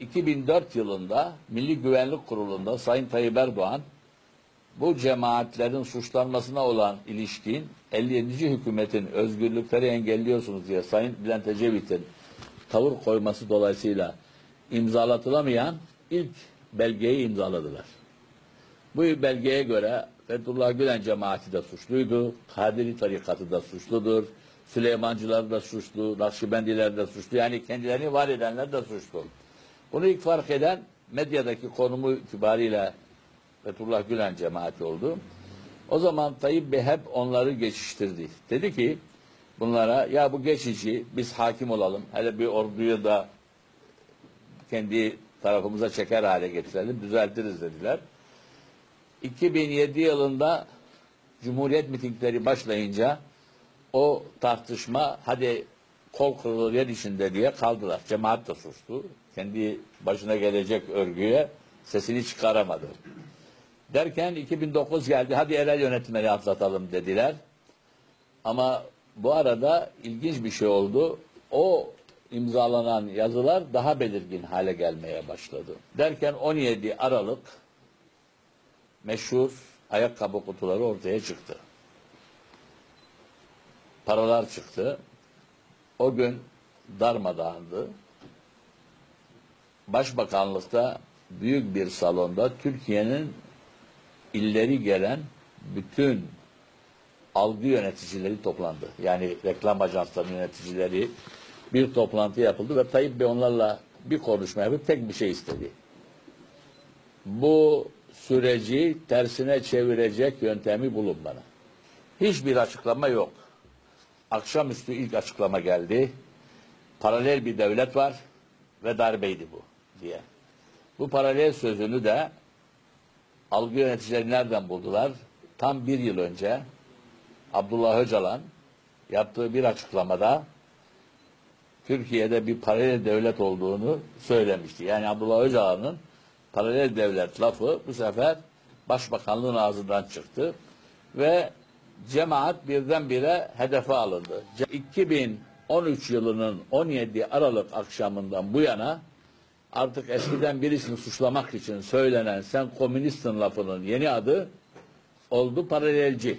2004 yılında Milli Güvenlik Kurulu'nda Sayın Tayyip Erdoğan bu cemaatlerin suçlanmasına olan ilişkin 57. hükümetin özgürlükleri engelliyorsunuz diye Sayın Bülent Ecevit'in tavır koyması dolayısıyla imzalatılamayan ilk belgeyi imzaladılar. Bu belgeye göre Fethullah Gülen cemaati de suçluydu, Kadiri tarikatı da suçludur, Süleymancılar da suçlu, Nakşibendiler de suçlu, yani kendilerini var edenler de suçlu. Bunu ilk fark eden medyadaki konumu itibariyle Fethullah Gülen cemaati oldu. O zaman Tayyip Bey hep onları geçiştirdi. Dedi ki bunlara ya bu geçici biz hakim olalım. Hele bir orduyu da kendi tarafımıza çeker hale getirelim, düzeltiriz dediler. 2007 yılında Cumhuriyet mitingleri başlayınca o tartışma hadi kol kırılır yer içinde diye kaldılar. Cemaat de sustu. Kendi başına gelecek örgüye sesini çıkaramadı. Derken 2009 geldi hadi yerel yönetimleri atlatalım dediler. Ama bu arada ilginç bir şey oldu. O imzalanan yazılar daha belirgin hale gelmeye başladı. Derken 17 Aralık meşhur ayakkabı kutuları ortaya çıktı. Paralar çıktı. O gün darmadağındı. Başbakanlıkta büyük bir salonda Türkiye'nin illeri gelen bütün algı yöneticileri toplandı. Yani reklam ajanslarının yöneticileri bir toplantı yapıldı ve Tayyip Bey onlarla bir konuşma yapıp tek bir şey istedi. Bu süreci tersine çevirecek yöntemi bulun bana. Hiçbir açıklama yok. Akşamüstü ilk açıklama geldi. Paralel bir devlet var ve darbeydi bu diye. Bu paralel sözünü de algı yöneticileri nereden buldular? Tam bir yıl önce Abdullah Öcalan yaptığı bir açıklamada Türkiye'de bir paralel devlet olduğunu söylemişti. Yani Abdullah Öcalan'ın paralel devlet lafı bu sefer başbakanlığın ağzından çıktı ve cemaat birdenbire hedefe alındı. 2013 yılının 17 Aralık akşamından bu yana artık eskiden birisini suçlamak için söylenen sen komünistsin lafının yeni adı oldu paralelci.